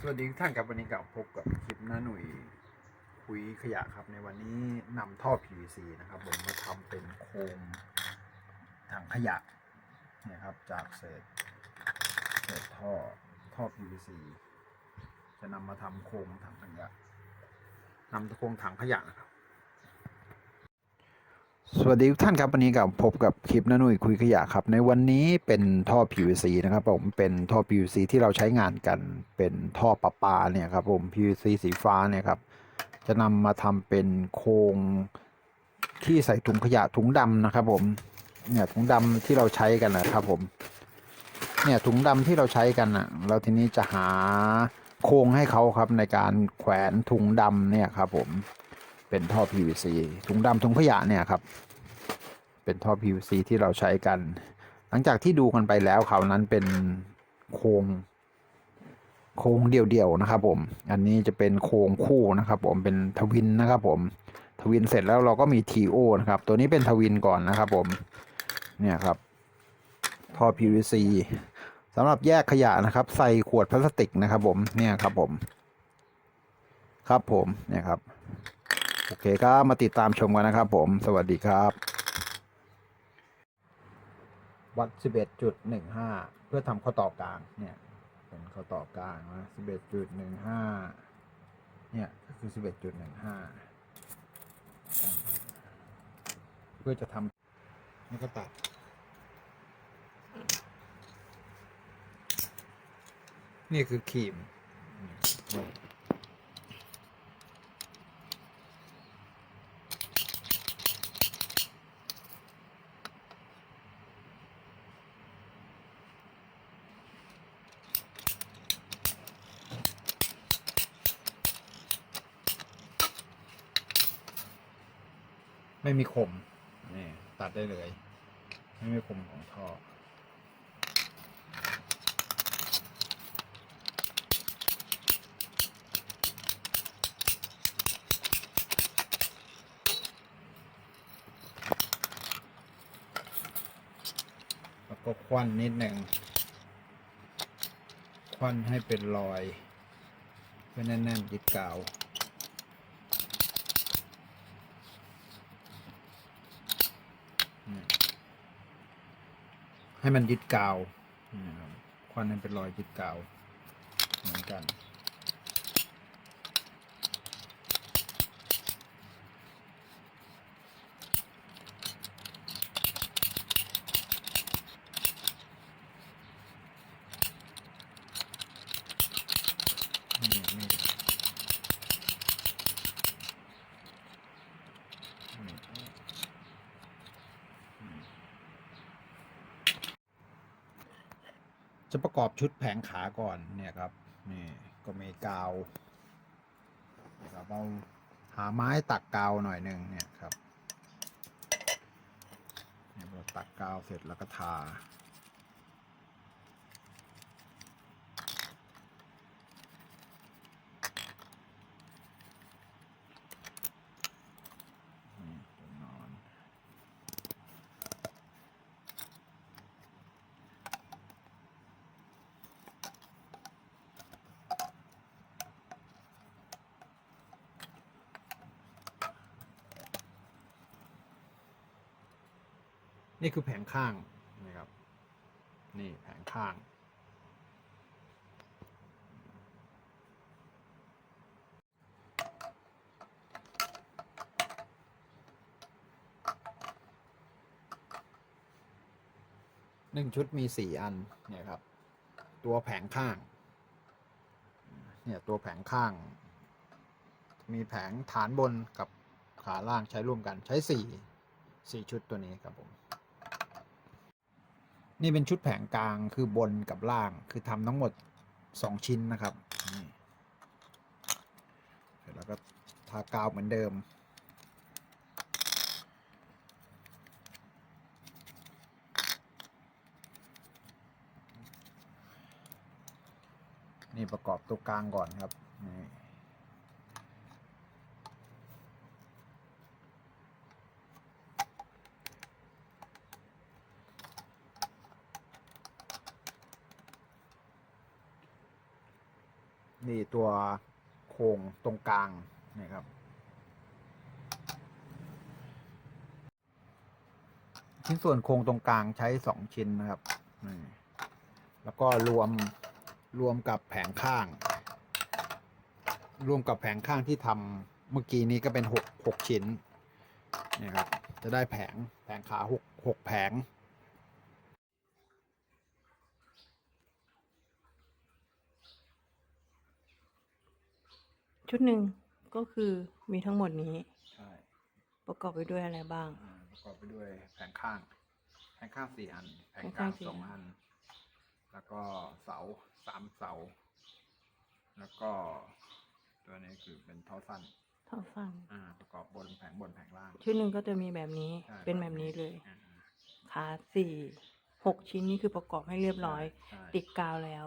สวัสดีทุกท่านครับวันนี้กับพบกับคลิปหน้าหนุ่ยคุยขยะครับ ในวันนี้นำท่อ PVC นะครับผมมาทำเป็นโคมถังขยะนะครับ จากเศษเศษท่อท่อ PVC จะนำมาทำโคมถังขยะนำโคมถังขยะนะครับ สวัสดีทุกท่านครับวันนี้กับพบกับคลิปนนุ่ยคุยขยะครับ ในวันนี้เป็นท่อ PVC นะครับผมเป็นท่อ PVC ที่เราใช้งานกันเป็นท่อประปาเนี่ยครับผม PVC สีฟ้าเนี่ยครับจะนำมาทำเป็นโครงที่ใส่ถุงขยะถุงดำนะครับผมเนี่ยถุงดำที่เราใช้กันนะครับผมเนี่ยถุงดำที่เราใช้กันอะแล้วทีนี้จะหาโครงให้เขาครับในการแขวนถุงดำเนี่ยครับผม เป็นท่อ PVC ถุงดำถุงขยะเนี่ยครับ เป็นท่อ PVC ที่เราใช้กัน หลังจากที่ดูกันไปแล้วครานั้นเป็นโครงโครงเดี่ยวๆนะครับ ผม อันนี้จะเป็นโครงคู่นะครับ ผมเป็นทวินนะครับ ผมทวินเสร็จแล้วเราก็มี TO นะครับ ตัวนี้เป็นทวินก่อนนะครับ ผมเนี่ยครับท่อ PVC สำหรับแยกขยะนะครับ ใส่ขวดพลาสติกนะครับ ผมเนี่ยครับผม ครับผมเนี่ยครับ โอเคครับมาติดตามชมกันนะครับผมสวัสดีครับ วัด 11.15 เพื่อทำข้อต่อกลางเนี่ยเป็นข้อต่อกลางนะ11.15 เนี่ยก็คือ 11.15 เพื่อจะทำแล้วก็ตัดนี่คือครีม ไม่มีคมนี่ตัดได้เลย ไม่มีคมของท่อแล้วก็ควันนิดหนึ่งควันให้เป็นรอยเพื่อแน่นๆยึดกาว ให้มันยึดกาวครับควันให้เป็นรอยยึดกาวเหมือนกันนี่นี่ จะประกอบชุดแผงขาก่อนเนี่ยครับนี่ก็มีกาวนี่ครับเอาหาไม้ตักกาวหน่อยหนึ่งเนี่ยครับเนี่ยพอตักกาวเสร็จแล้วก็ทา นี่ตัวนอน นี่คือแผงข้างนะครับ นี่แผงข้าง หนึ่งชุดมีสี่อัน เนี่ยครับ ตัวแผงข้าง เนี่ยตัวแผงข้าง มีแผงฐานบนกับขาล่างใช้ร่วมกันใช้สี่สี่ชุดตัวนี้ครับผม นี่เป็นชุดแผงกลางคือบนกับล่าง คือทำทั้งหมดสองชิ้นนะครับนี่เสร็จแล้วก็ทากาวเหมือนเดิม นี่ประกอบตัวกลางก่อนครับนี่ นี่ตัวโครงตรงกลางนี่ครับ ชิ้นส่วนโครงตรงกลางใช้สองชิ้นนะครับนี่แล้วก็รวมรวมกับแผงข้าง รวมกับแผงข้างที่ทำเมื่อกี้นี้ก็เป็นหกหกชิ้นนี่ครับจะได้แผงแผงขาหกหกแผง ชุดหนึ่งก็คือมีทั้งหมดนี้ ใช่ประกอบไปด้วยอะไรบ้าง อ่าประกอบไปด้วยแผงข้าง แผงข้างสี่อัน แผงแผงกลาข้างงสี่ สองอัน แล้วก็เสาสามเสา แล้วก็ ตัวนี้คือเป็นท่อสั้น เท่าฟันอ่า ประกอบบนแผงบนแผงล่างชุดหนึ่งก็จะมีแบบนี้ใช่เป็นแบบนี้เลยอ่าขาสี่หกชิ้นนี่คือประกอบให้เรียบร้อย ใช่ ติดกาวแล้ว